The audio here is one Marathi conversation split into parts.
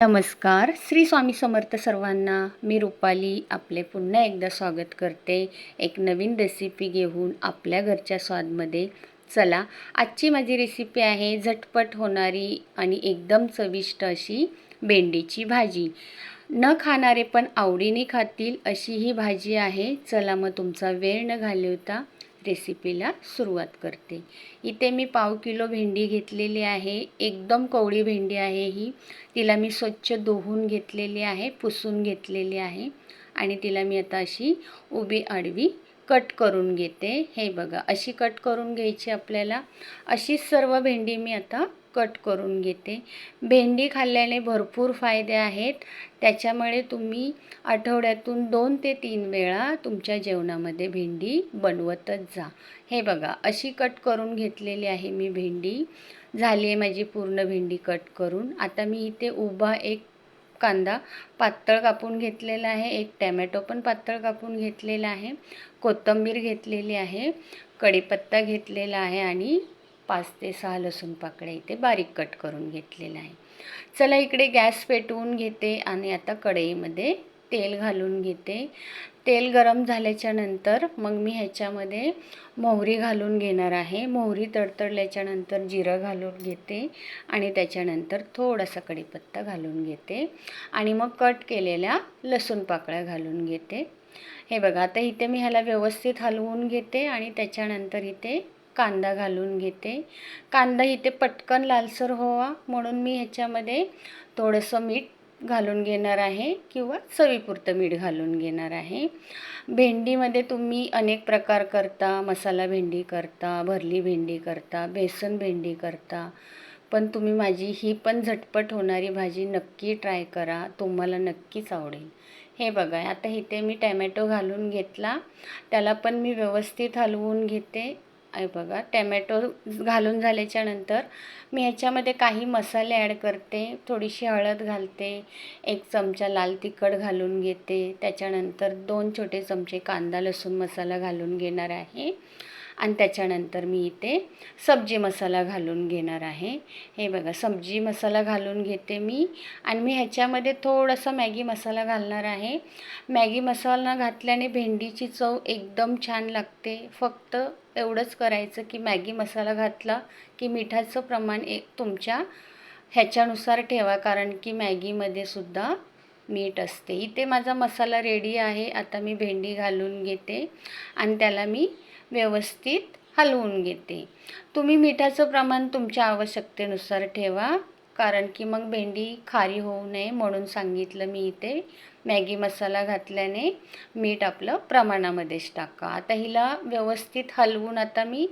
नमस्कार. श्री स्वामी समर्थ सर्वांना मी रुपाली आपले पुन्हा एकदा स्वागत करते. एक नवीन रेसिपी घेऊन आपल्या घरच्या स्वादमध्ये चला आजची माझी रेसिपी आहे झटपट होणारी आणि एकदम चविष्ट अशी भेंडीची भाजी. न खाणारे पण आवडीने खातील अशी ही भाजी आहे. चला मग तुमचा वेळ न घालवता रेसिपीला सुरुवात करते. इथे मी पाव किलो भेंडी घेतलेली आहे. एकदम कवळी भेंडी आहे ही. तिला मी स्वच्छ धुवून घेतलेली आहे पुसून घेतलेली आहे. आणि तिला मी आता अशी उभी आडवी कट करून घेते. हे बघा अशी कट करून घ्यायची आपल्याला. अशीच सर्व भेंडी मी आता कट करून घेते. भेंडी खाल्ल्याने भरपूर फायदे आहेत. त्याच्यामुळे तुम्ही आठवड्यातून दोन ते तीन वेळा तुमच्या जेवणामध्ये भेंडी बनवतच जा. हे बघा अशी कट करून घेतलेली आहे मी भेंडी. झाली आहे माझी पूर्ण भेंडी कट करून. आता मी इथे उभा एक कांदा पातळ कापून घेतलेला आहे. एक टॅमॅटो पण पातळ कापून घेतलेला आहे. कोथिंबीर घेतलेली आहे. कढीपत्ता घेतलेला आहे आणि पाच ते सहा लसूण पाकळ्या इथे बारीक कट करून घेतलेलं आहे. चला इकडे गॅस पेटवून घेते आणि आता कढईमध्ये तेल घालून घेते. तेल गरम झाल्याच्यानंतर मग मी ह्याच्यामध्ये मोहरी घालून घेणार आहे. मोहरी तडतडल्याच्यानंतर जिरं घालून घेते आणि त्याच्यानंतर थोडासा कढीपत्ता घालून घेते. आणि मग कट केलेल्या लसूण पाकळ्या घालून घेते. हे बघा आता इथे मी ह्याला व्यवस्थित हलवून घेते आणि त्याच्यानंतर इथे कांदा घालून घेते. कांदा इथे पटकन लालसर होवा म्हणून मी ह्याच्यामध्ये थोडंसं मीठ घालून घेणार आहे किंवा चवीपुरतं मीठ घालून घेणार आहे. भेंडीमध्ये तुम्ही अनेक प्रकार करता मसाला भेंडी करता भरली भेंडी करता बेसन भेंडी करता. पण तुम्ही माझी ही पण झटपट होणारी भाजी नक्की ट्राय करा तुम्हाला नक्कीच आवडेल. हे बघा आता इथे मी टॅमॅटो घालून घेतला. त्याला पण मी व्यवस्थित हलवून घेते. हे बघा. टॅमॅटो घालून झाल्याच्यानंतर मी ह्याच्यामध्ये काही मसाले ॲड करते. थोडीशी हळद घालते. एक चमचा लाल तिखट घालून घेते. त्याच्यानंतर दोन छोटे चमचे कांदा लसूण मसाला घालून घेणार आहे. आणि त्याच्यानंतर मी इथे सब्जी मसाला घालून घेणार आहे. हे बघा सब्जी मसाला घालून घेते मी. आणि मी ह्याच्यामध्ये थोडासा मॅगी मसाला घालणार आहे. मॅगी मसाला घातल्याने भेंडीची चव एकदम छान लागते. फक्त एवढंच करायचं की मॅगी मसाला घातला की मिठाचं प्रमाण एक तुमच्या ह्याच्यानुसार ठेवा. कारण की मॅगीमध्ये सुद्धा मीठ असते. इथे माझा मसाला रेडी आहे. आता मी भेंडी घालून घेते आणि त्याला मी व्यवस्थित हलवून घेते. तुम्ही मिठाचं प्रमाण तुमच्या आवश्यकतेनुसार ठेवा कारण की मग भेंडी खारी होऊ नये म्हणून सांगितलं मी इथे. मॅगी मसाला घातल्याने मीठ आपलं प्रमाणामध्येच टाका. आता हिला व्यवस्थित हलवून आता मी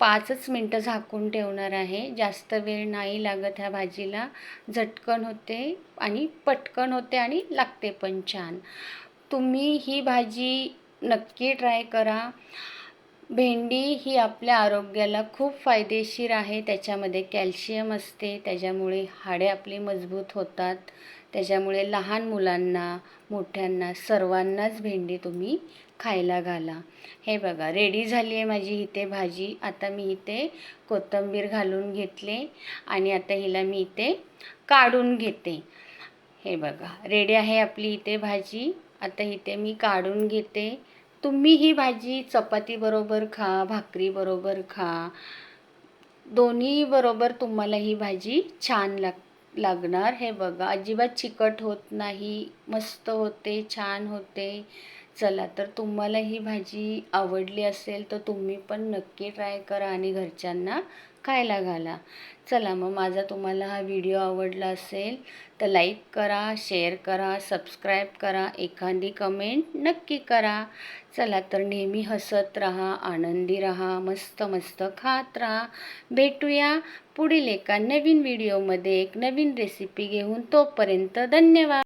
पाचच मिनटं झाकून ठेवणार आहे. जास्त वेळ नाही लागत ह्या भाजीला. झटकन होते आणि पटकन होते आणि लागते पण छान. तुम्ही ही भाजी नक्की ट्राय करा. भेंडी ही आपल्या आरोग्याला खूप फायदेशीर आहे. त्याच्यामध्ये कॅल्शियम असते. त्याच्यामुळे हाडे आपली मजबूत होतात. त्याच्यामुळे लहान मुलांना मोठ्यांना सर्वांनाच भेंडी तुम्ही खायला घाला. हे बघा रेडी झाली आहे माझी इथे भाजी. आता मी इथे कोथिंबीर घालून घेतले आणि आता हिला मी इथे काढून घेते. हे बघा रेडी आहे आपली इथे भाजी. आता इथे मी काढून घेते. तुम्ही ही भाजी चपातीबरोबर खा भाकरीबरोबर खा. दोन्ही बरोबर तुम्हाला ही भाजी छान लागते. लागणार. हे बघा अजिबात चिकट होत नाही मस्त होते छान होते. चला तर तुम्हाला ही भाजी आवडली असेल तर तुम्ही पण नक्की ट्राय करा आणि घरच्यांना खायला घाला. चला मग माझा तुम्हाला हा व्हिडिओ आवडला असेल तर लाईक करा शेअर करा सबस्क्राईब करा एखादी कमेंट नक्की करा. चला तर नेहमी हसत राहा आनंदी राहा मस्त मस्त खात राहा. भेटूया पुढील एका नवीन व्हिडिओमध्ये एक नवीन रेसिपी घेऊन तोपर्यंत धन्यवाद.